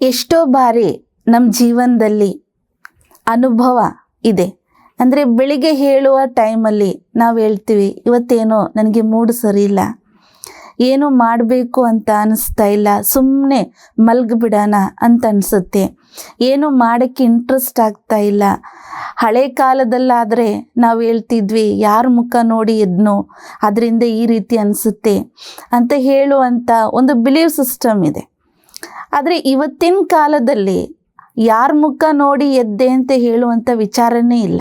ಎಷ್ಟೋ ಬಾರಿ ನಮ್ಮ ಜೀವನದಲ್ಲಿ ಅನುಭವ ಇದೆ. ಅಂದರೆ ಬೆಳಿಗ್ಗೆ ಹೇಳುವ ಟೈಮಲ್ಲಿ ನಾವು ಹೇಳ್ತೀವಿ, ಇವತ್ತೇನೋ ನನಗೆ ಮೂಡ್ ಸರಿ ಇಲ್ಲ, ಏನೋ ಮಾಡಬೇಕು ಅಂತ ಅನಿಸ್ತಾ ಇಲ್ಲ ಸುಮ್ಮನೆ ಮಲ್ಗಿಬಿಡೋಣ ಅಂತ ಅನಿಸುತ್ತೆ. ಏನು ಮಾಡೋಕ್ಕೆ ಇಂಟ್ರೆಸ್ಟ್ ಆಗ್ತಾ ಇಲ್ಲ. ಹಳೆ ಕಾಲದಲ್ಲಾದರೆ ನಾವು ಹೇಳ್ತಿದ್ವಿ, ಯಾರ ಮುಖ ನೋಡಿ ಎದ್ನೋ, ಅದರಿಂದ ಈ ರೀತಿ ಅನಿಸುತ್ತೆ ಅಂತ ಹೇಳುವಂಥ ಒಂದು ಬಿಲೀವ್ ಸಿಸ್ಟಮ್ ಇದೆ. ಆದರೆ ಇವತ್ತಿನ ಕಾಲದಲ್ಲಿ ಯಾರ ಮುಖ ನೋಡಿ ಎದ್ದೆ ಅಂತ ಹೇಳುವಂಥ ವಿಚಾರನೇ ಇಲ್ಲ.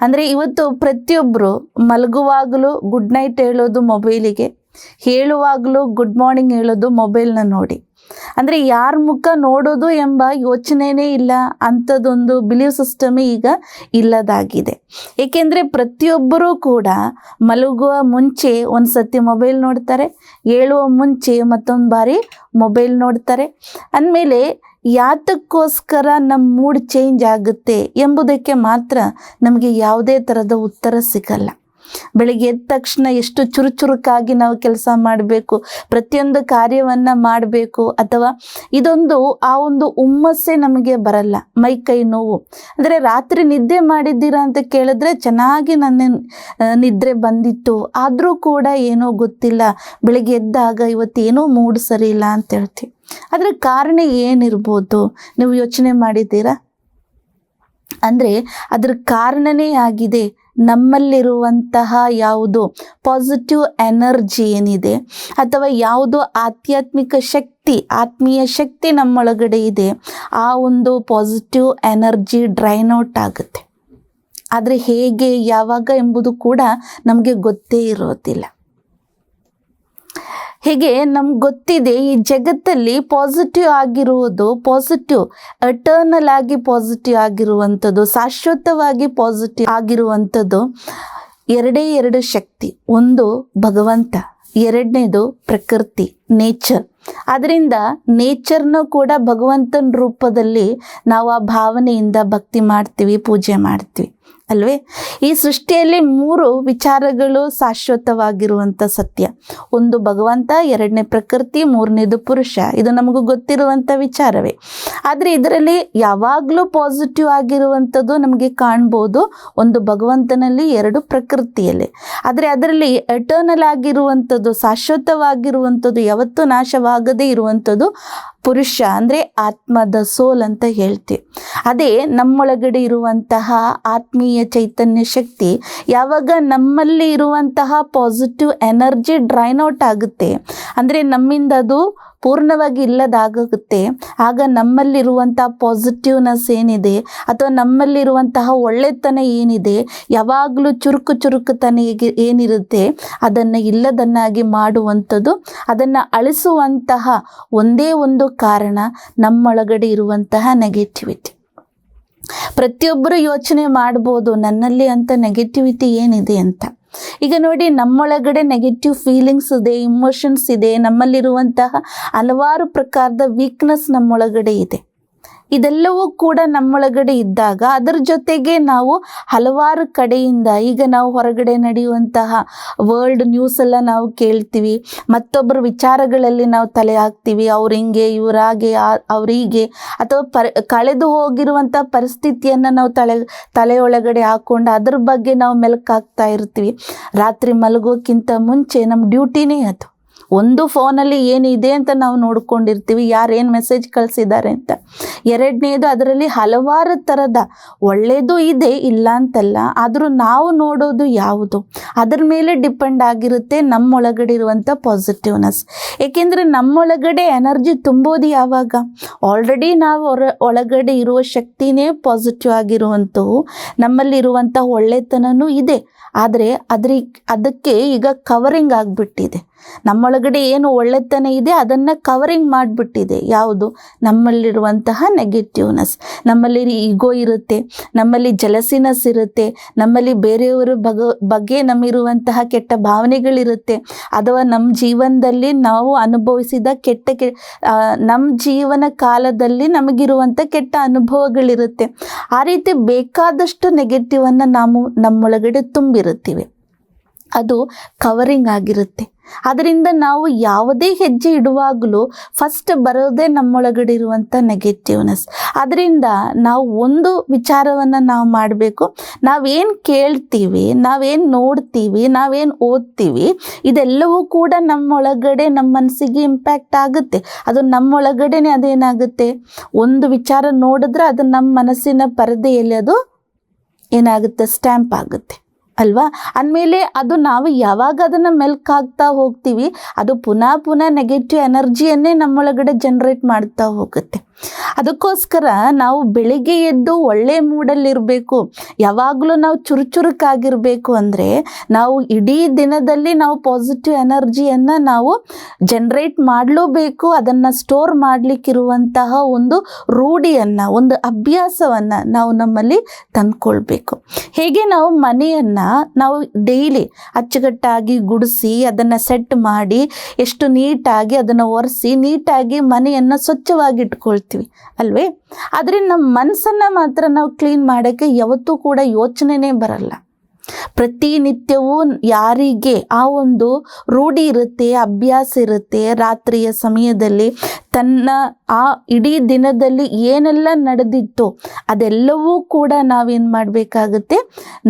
ಅಂದರೆ ಇವತ್ತು ಪ್ರತಿಯೊಬ್ಬರು ಮಲಗುವಾಗಲೂ ಗುಡ್ ನೈಟ್ ಹೇಳೋದು ಮೊಬೈಲಿಗೆ ಹೇಳುವಾಗಲೂ ಗುಡ್ ಮಾರ್ನಿಂಗ್ ಹೇಳೋದು ಮೊಬೈಲ್ನ ನೋಡಿ. ಅಂದರೆ ಯಾರ ಮುಖ ನೋಡೋದು ಎಂಬ ಯೋಚನೆನೇ ಇಲ್ಲ, ಅಂಥದ್ದೊಂದು ಬಿಲೀವ್ ಸಿಸ್ಟಮೇ ಈಗ ಇಲ್ಲದಾಗಿದೆ. ಏಕೆಂದರೆ ಪ್ರತಿಯೊಬ್ಬರೂ ಕೂಡ ಮಲಗುವ ಮುಂಚೆ ಒಂದು ಸತಿ ಮೊಬೈಲ್ ನೋಡ್ತಾರೆ ಹೇಳುವ ಮುಂಚೆ ಮತ್ತೊಂದು ಬಾರಿ ಮೊಬೈಲ್ ನೋಡ್ತಾರೆ. ಅಂದಮೇಲೆ ಯಾತಕ್ಕೋಸ್ಕರ ನಮ್ಮ ಮೂಡ್ ಚೇಂಜ್ ಆಗುತ್ತೆ ಎಂಬುದಕ್ಕೆ ಮಾತ್ರ ನಮಗೆ ಯಾವುದೇ ಥರದ ಉತ್ತರ ಸಿಗಲ್ಲ. ಬೆಳಿಗ್ಗೆ ಎದ್ದ ತಕ್ಷಣ ಎಷ್ಟು ಚುರುಚುರುಕಾಗಿ ನಾವು ಕೆಲಸ ಮಾಡಬೇಕು, ಪ್ರತಿಯೊಂದು ಕಾರ್ಯವನ್ನು ಮಾಡಬೇಕು, ಅಥವಾ ಇದೊಂದು, ಆ ಒಂದು ಹುಮ್ಮಸ್ಸೇ ನಮಗೆ ಬರಲ್ಲ, ಮೈ ಕೈ ನೋವು. ಅಂದರೆ ರಾತ್ರಿ ನಿದ್ದೆ ಮಾಡಿದ್ದೀರಾ ಅಂತ ಕೇಳಿದ್ರೆ ಚೆನ್ನಾಗಿ ನನ್ನ ನಿದ್ರೆ ಬಂದಿತ್ತು. ಆದರೂ ಕೂಡ ಏನೋ ಗೊತ್ತಿಲ್ಲ, ಬೆಳಿಗ್ಗೆ ಎದ್ದಾಗ ಇವತ್ತೇನೋ ಮೂಡ್ ಸರಿ ಇಲ್ಲ ಅಂತ ಹೇಳ್ತೀವಿ ಅದರ ಕಾರಣ ಏನಿರ್ಬೋದು? ನೀವು ಯೋಚನೆ ಮಾಡಿದ್ದೀರಾ? ಅಂದರೆ ಅದ್ರ ಕಾರಣನೇ ಆಗಿದೆ. ನಮ್ಮಲ್ಲಿರುವಂತಹ ಯಾವುದು ಪಾಸಿಟಿವ್ ಎನರ್ಜಿ ಏನಿದೆ ಅಥವಾ ಯಾವುದು ಆಧ್ಯಾತ್ಮಿಕ ಶಕ್ತಿ, ಆತ್ಮೀಯ ಶಕ್ತಿ ನಮ್ಮೊಳಗಡೆ ಇದೆ, ಆ ಒಂದು ಪಾಸಿಟಿವ್ ಎನರ್ಜಿ ಡ್ರೈನ್ ಔಟ್ ಆಗುತ್ತೆ. ಆದರೆ ಹೇಗೆ, ಯಾವಾಗ ಎಂಬುದು ಕೂಡ ನಮಗೆ ಗೊತ್ತೇ ಇರೋದಿಲ್ಲ. ಹೀಗೆ ನಮ್ಗೆ ಗೊತ್ತಿದೆ, ಈ ಜಗತ್ತಲ್ಲಿ ಪಾಸಿಟಿವ್ ಆಗಿರುವುದು ಪಾಸಿಟಿವ್ ಅಟರ್ನಲ್ ಆಗಿ ಪಾಸಿಟಿವ್ ಆಗಿರುವಂಥದ್ದು, ಶಾಶ್ವತವಾಗಿ ಪಾಸಿಟಿವ್ ಆಗಿರುವಂಥದ್ದು ಎರಡೇ ಎರಡು ಶಕ್ತಿ. ಒಂದು ಭಗವಂತ, ಎರಡನೇದು ಪ್ರಕೃತಿ ನೇಚರ್ ಅದರಿಂದ ನೇಚರ್ನ ಕೂಡ ಭಗವಂತನ ರೂಪದಲ್ಲಿ ನಾವು ಆ ಭಾವನೆಯಿಂದ ಭಕ್ತಿ ಮಾಡ್ತೀವಿ, ಪೂಜೆ ಮಾಡ್ತೀವಿ. ಅಲ್ವೇ? ಈ ಸೃಷ್ಟಿಯಲ್ಲಿ ಮೂರು ವಿಚಾರಗಳು ಶಾಶ್ವತವಾಗಿರುವಂಥ ಸತ್ಯ. ಒಂದು ಭಗವಂತ, ಎರಡನೇ ಪ್ರಕೃತಿ, ಮೂರನೇದು ಪುರುಷ. ಇದು ನಮಗೂ ಗೊತ್ತಿರುವಂಥ ವಿಚಾರವೇ. ಆದರೆ ಇದರಲ್ಲಿ ಯಾವಾಗಲೂ ಪಾಸಿಟಿವ್ ಆಗಿರುವಂಥದ್ದು ನಮಗೆ ಕಾಣ್ಬೋದು ಒಂದು ಭಗವಂತನಲ್ಲಿ, ಎರಡು ಪ್ರಕೃತಿಯಲ್ಲಿ. ಆದರೆ ಅದರಲ್ಲಿ ಎಟರ್ನಲ್ ಆಗಿರುವಂಥದ್ದು, ಶಾಶ್ವತವಾಗಿರುವಂಥದ್ದು, ಯಾವತ್ತೂ ನಾಶವಾಗದೇ ಇರುವಂಥದ್ದು ಪುರುಷ ಅಂದರೆ ಆತ್ಮದ ಸೋಲ್ ಅಂತ ಹೇಳ್ತೀವಿ. ಅದೇ ನಮ್ಮೊಳಗಡೆ ಇರುವಂತಹ ಆತ್ಮೀಯ ಚೈತನ್ಯ ಶಕ್ತಿ ಯಾವಾಗ ನಮ್ಮಲ್ಲಿ ಇರುವಂತಹ ಪಾಸಿಟಿವ್ ಎನರ್ಜಿ ಡ್ರೈನ್ ಔಟ್ ಆಗುತ್ತೆ, ಅಂದರೆ ನಮ್ಮಿಂದ ಅದು ಪೂರ್ಣವಾಗಿ ಇಲ್ಲದಾಗುತ್ತೆ. ಆಗ ನಮ್ಮಲ್ಲಿರುವಂಥ ಪಾಸಿಟಿವ್ನೆಸ್ ಏನಿದೆ? ಅಥವಾ ನಮ್ಮಲ್ಲಿರುವಂತಹ ಒಳ್ಳೆತನ ಏನಿದೆ? ಯಾವಾಗಲೂ ಚುರುಕು ಚುರುಕುತನ ಏನಿರುತ್ತೆ? ಅದನ್ನು ಇಲ್ಲದನ್ನಾಗಿ ಮಾಡುವಂಥದ್ದು, ಅದನ್ನು ಅಳಿಸುವಂತಹ ಒಂದೇ ಒಂದು ಕಾರಣ ನಮ್ಮೊಳಗಡೆ ಇರುವಂತಹ ನೆಗೆಟಿವಿಟಿ ಪ್ರತಿಯೊಬ್ಬರು ಯೋಚನೆ ಮಾಡ್ಬೋದು, ನನ್ನಲ್ಲಿ ಅಂತ ನೆಗೆಟಿವಿಟಿ ಏನಿದೆ ಅಂತ. ಈಗ ನೋಡಿ ನಮ್ಮೊಳಗಡೆ ನೆಗೆಟಿವ್ ಫೀಲಿಂಗ್ಸ್ ಇದೆ ಇಮೋಷನ್ಸ್ ಇದೆ ನಮ್ಮಲ್ಲಿರುವಂತಹ ಹಲವಾರು ಪ್ರಕಾರದ ವೀಕ್ನೆಸ್ ನಮ್ಮೊಳಗಡೆ ಇದೆ. ಇದೆಲ್ಲವೂ ಕೂಡ ನಮ್ಮೊಳಗಡೆ ಇದ್ದಾಗ ಅದರ ಜೊತೆಗೆ ನಾವು ಹಲವಾರು ಕಡೆಯಿಂದ ಈಗ ನಾವು ಹೊರಗಡೆ ನಡೆಯುವಂತಹ ವರ್ಲ್ಡ್ ನ್ಯೂಸ್ ಎಲ್ಲ ನಾವು ಕೇಳ್ತೀವಿ. ಮತ್ತೊಬ್ಬರ ವಿಚಾರಗಳಲ್ಲಿ ನಾವು ತಲೆ ಹಾಕ್ತೀವಿ. ಅವ್ರು ಹಿಂಗೆ ಇವರಾಗೆ ಅವರಿಗೆ ಅಥವಾ ಪರ್, ಕಳೆದು ಹೋಗಿರುವಂಥ ಪರಿಸ್ಥಿತಿಯನ್ನು ನಾವು ತಲೆ, ತಲೆಯೊಳಗಡೆ ಹಾಕ್ಕೊಂಡು ಅದ್ರ ಬಗ್ಗೆ ನಾವು ಮೆಲುಕಾಗ್ತಾ ಇರ್ತೀವಿ. ರಾತ್ರಿ ಮಲಗೋಕ್ಕಿಂತ ಮುಂಚೆ ನಮ್ಮ ಡ್ಯೂಟಿನೇ ಅದು. ಒಂದು ಫೋನಲ್ಲಿ ಏನಿದೆ ಅಂತ ನಾವು ನೋಡ್ಕೊಂಡಿರ್ತೀವಿ, ಯಾರು ಏನು ಮೆಸೇಜ್ ಕಳಿಸಿದ್ದಾರೆ ಅಂತ. ಎರಡನೇದು ಅದರಲ್ಲಿ ಹಲವಾರು ಥರದ ಒಳ್ಳೆಯದು ಇದೆ ಇಲ್ಲ ಅಂತಲ್ಲ ಆದರೂ ನಾವು ನೋಡೋದು ಯಾವುದು? ಅದರ ಮೇಲೆ ಡಿಪೆಂಡ್ ಆಗಿರುತ್ತೆ ನಮ್ಮೊಳಗಡೆ ಇರುವಂಥ ಪಾಸಿಟಿವ್ನೆಸ್ ಏಕೆಂದರೆ ನಮ್ಮೊಳಗಡೆ ಎನರ್ಜಿ ತುಂಬೋದು ಯಾವಾಗ? ಆಲ್ರೆಡಿ ನಾವು ಹೊರ, ಒಳಗಡೆ ಇರುವ ಶಕ್ತಿನೇ ಪಾಸಿಟಿವ್ ಆಗಿರುವಂಥವು, ನಮ್ಮಲ್ಲಿರುವಂಥ ಒಳ್ಳೆತನನೂ ಇದೆ. ಆದರೆ ಅದ್ರ, ಅದಕ್ಕೆ ಈಗ ಕವರಿಂಗ್ ಆಗಿಬಿಟ್ಟಿದೆ. ನಮ್ಮೊಳಗಡೆ ಏನು ಒಳ್ಳೆತನ ಇದೆ, ಅದನ್ನು ಕವರಿಂಗ್ ಮಾಡಿಬಿಟ್ಟಿದೆ. ಯಾವುದು? ನಮ್ಮಲ್ಲಿರುವಂತಹ ನೆಗೆಟಿವ್ನೆಸ್ ನಮ್ಮಲ್ಲಿ ಈಗೋ ಇರುತ್ತೆ, ನಮ್ಮಲ್ಲಿ ಜಲಸಿನಸ್ ಇರುತ್ತೆ, ನಮ್ಮಲ್ಲಿ ಬೇರೆಯವರ ಬಗ, ಬಗ್ಗೆ ನಮ್ಮಿರುವಂತಹ ಕೆಟ್ಟ ಭಾವನೆಗಳಿರುತ್ತೆ. ಅಥವಾ ನಮ್ಮ ಜೀವನದಲ್ಲಿ ನಾವು ಅನುಭವಿಸಿದ ಕೆಟ್ಟ ಕೆ ನಮ್ಮ ಜೀವನ ಕಾಲದಲ್ಲಿ ನಮಗಿರುವಂಥ ಕೆಟ್ಟ ಅನುಭವಗಳಿರುತ್ತೆ. ಆ ರೀತಿ ಬೇಕಾದಷ್ಟು ನೆಗೆಟಿವನ್ನು ನಾವು ನಮ್ಮೊಳಗಡೆ ತುಂಬಿರುತ್ತೀವಿ. ಅದು ಕವರಿಂಗ್ ಆಗಿರುತ್ತೆ. ಅದರಿಂದ ನಾವು ಯಾವುದೇ ಹೆಜ್ಜೆ ಇಡುವಾಗಲೂ ಫಸ್ಟ್ ಬರೋದೇ ನಮ್ಮೊಳಗಡೆ ಇರುವಂಥ ನೆಗೆಟಿವ್ನೆಸ್ ಅದರಿಂದ ನಾವು ಒಂದು ವಿಚಾರವನ್ನು ನಾವು ಮಾಡಬೇಕು. ನಾವೇನು ಕೇಳ್ತೀವಿ, ನಾವೇನು ನೋಡ್ತೀವಿ, ನಾವೇನು ಓದ್ತೀವಿ, ಇದೆಲ್ಲವೂ ಕೂಡ ನಮ್ಮೊಳಗಡೆ ನಮ್ಮ ಮನಸ್ಸಿಗೆ ಇಂಪ್ಯಾಕ್ಟ್ ಆಗುತ್ತೆ. ಅದು ನಮ್ಮೊಳಗಡೆನೆ ಅದೇನಾಗುತ್ತೆ? ಒಂದು ವಿಚಾರ ನೋಡಿದ್ರೆ ಅದು ನಮ್ಮ ಮನಸ್ಸಿನ ಪರದೆಯಲ್ಲಿ ಅದು ಏನಾಗುತ್ತೆ? ಸ್ಟ್ಯಾಂಪ್ ಆಗುತ್ತೆ. ಅಲ್ವಾ? ಅಂದಮೇಲೆ ಅದು ನಾವು ಯಾವಾಗ ಅದನ್ನು ಮೆಲ್ಕ್ ಹಾಕ್ತಾ ಹೋಗ್ತೀವಿ, ಅದು ಪುನಃ ಪುನಃ ನೆಗೆಟಿವ್ ಎನರ್ಜಿಯನ್ನೇ ನಮ್ಮೊಳಗಡೆ ಜನ್ರೇಟ್ ಮಾಡ್ತಾ ಹೋಗುತ್ತೆ. ಅದಕ್ಕೋಸ್ಕರ ನಾವು ಬೆಳಿಗ್ಗೆ ಎದ್ದು ಒಳ್ಳೆ ಮೂಡಲ್ಲಿರಬೇಕು ಯಾವಾಗಲೂ ನಾವು ಚುರುಚುರುಕಾಗಿರಬೇಕು ಅಂದರೆ ನಾವು ಇಡೀ ದಿನದಲ್ಲಿ ನಾವು ಪಾಸಿಟಿವ್ ಎನರ್ಜಿಯನ್ನು ನಾವು ಜನ್ರೇಟ್ ಮಾಡಲೂಬೇಕು, ಅದನ್ನು ಸ್ಟೋರ್ ಮಾಡಲಿಕ್ಕಿರುವಂತಹ ಒಂದು ರೂಢಿಯನ್ನು, ಒಂದು ಅಭ್ಯಾಸವನ್ನು ನಾವು ನಮ್ಮಲ್ಲಿ ತಂದ್ಕೊಳ್ಬೇಕು. ಹೇಗೆ ನಾವು ಮನೆಯನ್ನು ನಾವು ಡೈಲಿ ಅಚ್ಚುಕಟ್ಟಾಗಿ ಗುಡಿಸಿ, ಅದನ್ನು ಸೆಟ್ ಮಾಡಿ, ಎಷ್ಟು ನೀಟಾಗಿ ಅದನ್ನು ಒರೆಸಿ, ನೀಟಾಗಿ ಮನೆಯನ್ನು ಸ್ವಚ್ಛವಾಗಿ ಇಟ್ಕೊಳ್ತೀವಿ ಅಲ್ವೇ? ಆದರೆ ನಮ್ಮ ಮನಸ್ಸನ್ನು ಮಾತ್ರ ನಾವು ಕ್ಲೀನ್ ಮಾಡೋಕ್ಕೆ ಯಾವತ್ತೂ ಕೂಡ ಯೋಚನೆನೇ ಬರಲ್ಲ. ಪ್ರತಿನಿತ್ಯವೂ ಯಾರಿಗೆ ಆ ಒಂದು ರೂಢಿ ಇರುತ್ತೆ, ಅಭ್ಯಾಸ ಇರುತ್ತೆ, ರಾತ್ರಿಯ ಸಮಯದಲ್ಲಿ ತನ್ನ ಆ ಇಡೀ ದಿನದಲ್ಲಿ ಏನೆಲ್ಲ ನಡೆದಿತ್ತು ಅದೆಲ್ಲವೂ ಕೂಡ ನಾವೇನು ಮಾಡಬೇಕಾಗುತ್ತೆ?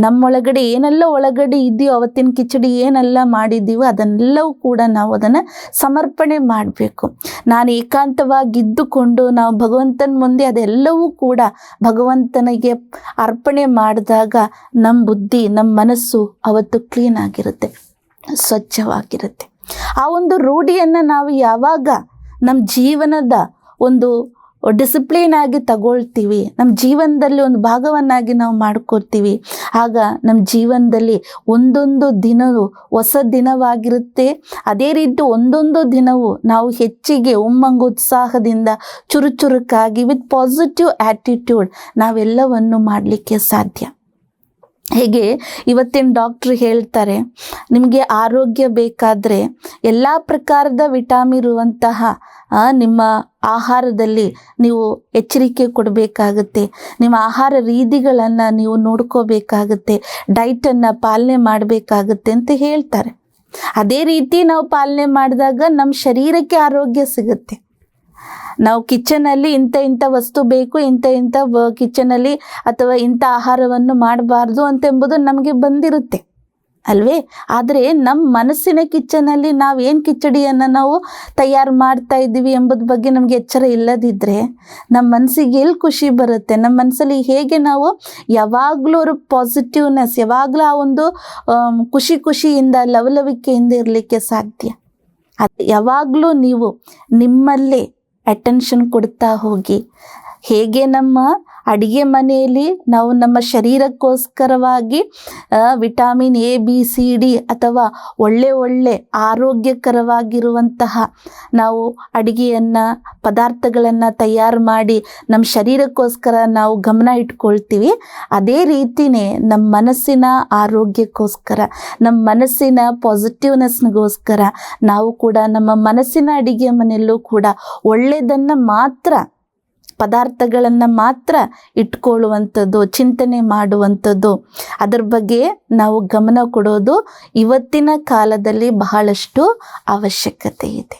ನಮ್ಮೊಳಗಡೆ ಏನೆಲ್ಲ ಒಳಗಡೆ ಇದೆಯೋ ಅವತ್ತಿನ ಕಿಚಡಿ ಏನೆಲ್ಲ ಮಾಡಿದ್ದೀವೋ ಅದನ್ನೆಲ್ಲವೂ ಕೂಡ ನಾವು ಅದನ್ನು ಸಮರ್ಪಣೆ ಮಾಡಬೇಕು. ನಾನು ಏಕಾಂತವಾಗಿದ್ದುಕೊಂಡು ನಾವು ಭಗವಂತನ ಮುಂದೆ ಅದೆಲ್ಲವೂ ಕೂಡ ಭಗವಂತನಿಗೆ ಅರ್ಪಣೆ ಮಾಡಿದಾಗ ನಮ್ಮ ಬುದ್ಧಿ, ನಮ್ಮ ಮನಸ್ಸು ಅವತ್ತು ಕ್ಲೀನ್ ಆಗಿರುತ್ತೆ ಸ್ವಚ್ಛವಾಗಿರುತ್ತೆ. ಆ ಒಂದು ರೂಢಿಯನ್ನು ನಾವು ಯಾವಾಗ ನಮ್ಮ ಜೀವನದ ಒಂದು ಡಿಸಿಪ್ಲಿನ್ ಆಗಿ ತಗೊಳ್ತೀವಿ. ನಮ್ಮ ಜೀವನದಲ್ಲಿ ಒಂದು ಭಾಗವನ್ನಾಗಿ ನಾವು ಮಾಡ್ಕೊಳ್ತೀವಿ ಆಗ ನಮ್ಮ ಜೀವನದಲ್ಲಿ ಒಂದೊಂದು ದಿನವೂ ಹೊಸ ದಿನವಾಗಿರುತ್ತೆ. ಅದೇ ರೀತಿ ಒಂದೊಂದು ದಿನವೂ ನಾವು ಹೆಚ್ಚಿಗೆ ಉಮ್ಮಂಗ ಉತ್ಸಾಹದಿಂದ ಚುರುಚುರುಕಾಗಿ ವಿತ್ ಪಾಸಿಟಿವ್ ಆ್ಯಟಿಟ್ಯೂಡ್ ನಾವೆಲ್ಲವನ್ನು ಮಾಡಲಿಕ್ಕೆ ಸಾಧ್ಯ. ಹೇಗೆ ಇವತ್ತಿನ ಡಾಕ್ಟ್ರು ಹೇಳ್ತಾರೆ, ನಿಮಗೆ ಆರೋಗ್ಯ ಬೇಕಾದರೆ ಎಲ್ಲ ಪ್ರಕಾರದ ವಿಟಾಮಿನ್ ಇರುವಂತಹ ನಿಮ್ಮ ಆಹಾರದಲ್ಲಿ ನೀವು ಎಚ್ಚರಿಕೆ ಕೊಡಬೇಕಾಗುತ್ತೆ. ನಿಮ್ಮ ಆಹಾರ ರೀತಿಗಳನ್ನು ನೀವು ನೋಡ್ಕೋಬೇಕಾಗುತ್ತೆ. ಡೈಟನ್ನು ಪಾಲನೆ ಮಾಡಬೇಕಾಗುತ್ತೆ ಅಂತ ಹೇಳ್ತಾರೆ. ಅದೇ ರೀತಿ ನಾವು ಪಾಲನೆ ಮಾಡಿದಾಗ ನಮ್ಮ ಶರೀರಕ್ಕೆ ಆರೋಗ್ಯ ಸಿಗುತ್ತೆ. ನಾವು ಕಿಚನಲ್ಲಿ ಇಂಥ ಇಂಥ ವಸ್ತು ಬೇಕು, ಇಂಥ ಇಂಥ ಕಿಚನಲ್ಲಿ ಅಥವಾ ಇಂಥ ಆಹಾರವನ್ನು ಮಾಡಬಾರ್ದು ಅಂತೆಂಬುದು ನಮಗೆ ಬಂದಿರುತ್ತೆ. ಅಲ್ವೇ? ಆದರೆ ನಮ್ಮ ಮನಸ್ಸಿನ ಕಿಚನಲ್ಲಿ ಏನು ಕಿಚಡಿಯನ್ನು ನಾವು ತಯಾರು ಮಾಡ್ತಾ ಇದ್ದೀವಿ ಎಂಬುದ್ರ ಬಗ್ಗೆ ನಮಗೆ ಎಚ್ಚರ ಇಲ್ಲದಿದ್ದರೆ ನಮ್ಮ ಮನಸ್ಸಿಗೆ ಎಲ್ಲಿ ಖುಷಿ ಬರುತ್ತೆ? ನಮ್ಮ ಮನಸ್ಸಲ್ಲಿ ಹೇಗೆ ನಾವು ಯಾವಾಗಲೂ ಅವರು ಪಾಸಿಟಿವ್ನೆಸ್ ಯಾವಾಗಲೂ ಆ ಒಂದು ಖುಷಿ ಖುಷಿಯಿಂದ, ಲವಲವಿಕೆಯಿಂದ ಇರಲಿಕ್ಕೆ ಸಾಧ್ಯ. ಅದು ಯಾವಾಗಲೂ ನೀವು ನಿಮ್ಮಲ್ಲೇ ಅಟೆನ್ಷನ್ ಕೊಡ್ತಾ ಹೋಗಿ. ಹೇಗೆ ನಮ್ಮ ಅಡಿಗೆ ಮನೆಯಲ್ಲಿ ನಾವು ನಮ್ಮ ಶರೀರಕ್ಕೋಸ್ಕರವಾಗಿ vitamin A, B, C, D ಅಥವಾ ಒಳ್ಳೆ ಒಳ್ಳೆ ಆರೋಗ್ಯಕರವಾಗಿರುವಂತಹ ನಾವು ಅಡಿಗೆಯನ್ನು, ಪದಾರ್ಥಗಳನ್ನು ತಯಾರು ಮಾಡಿ ನಮ್ಮ ಶರೀರಕ್ಕೋಸ್ಕರ ನಾವು ಗಮನ ಇಟ್ಕೊಳ್ತೀವಿ. ಅದೇ ರೀತಿಯೇ ನಮ್ಮ ಮನಸ್ಸಿನ ಆರೋಗ್ಯಕ್ಕೋಸ್ಕರ, ನಮ್ಮ ಮನಸ್ಸಿನ ಪಾಸಿಟಿವ್ನೆಸ್ಗೋಸ್ಕರ ನಾವು ಕೂಡ ನಮ್ಮ ಮನಸ್ಸಿನ ಅಡಿಗೆ ಮನೆಯಲ್ಲೂ ಕೂಡ ಒಳ್ಳೆಯದನ್ನು ಮಾತ್ರ ಪದಾರ್ಥಗಳನ್ನು ಮಾತ್ರ ಇಟ್ಕೊಳ್ಳುವಂಥದ್ದು, ಚಿಂತನೆ ಮಾಡುವಂಥದ್ದು. ಅದರ ಬಗ್ಗೆ ನಾವು ಗಮನ ಕೊಡೋದು ಇವತ್ತಿನ ಕಾಲದಲ್ಲಿ ಬಹಳಷ್ಟು ಅವಶ್ಯಕತೆ ಇದೆ.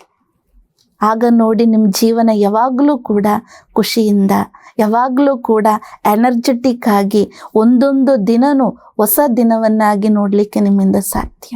ಆಗ ನೋಡಿ ನಿಮ್ಮ ಜೀವನ ಯಾವಾಗಲೂ ಕೂಡ ಖುಷಿಯಿಂದ, ಯಾವಾಗಲೂ ಕೂಡ ಎನರ್ಜೆಟಿಕ್ ಆಗಿ ಒಂದೊಂದು ದಿನನೂ ಹೊಸ ದಿನವನ್ನಾಗಿ ನೋಡಲಿಕ್ಕೆ ನಿಮ್ಮಿಂದ ಸಾಧ್ಯ.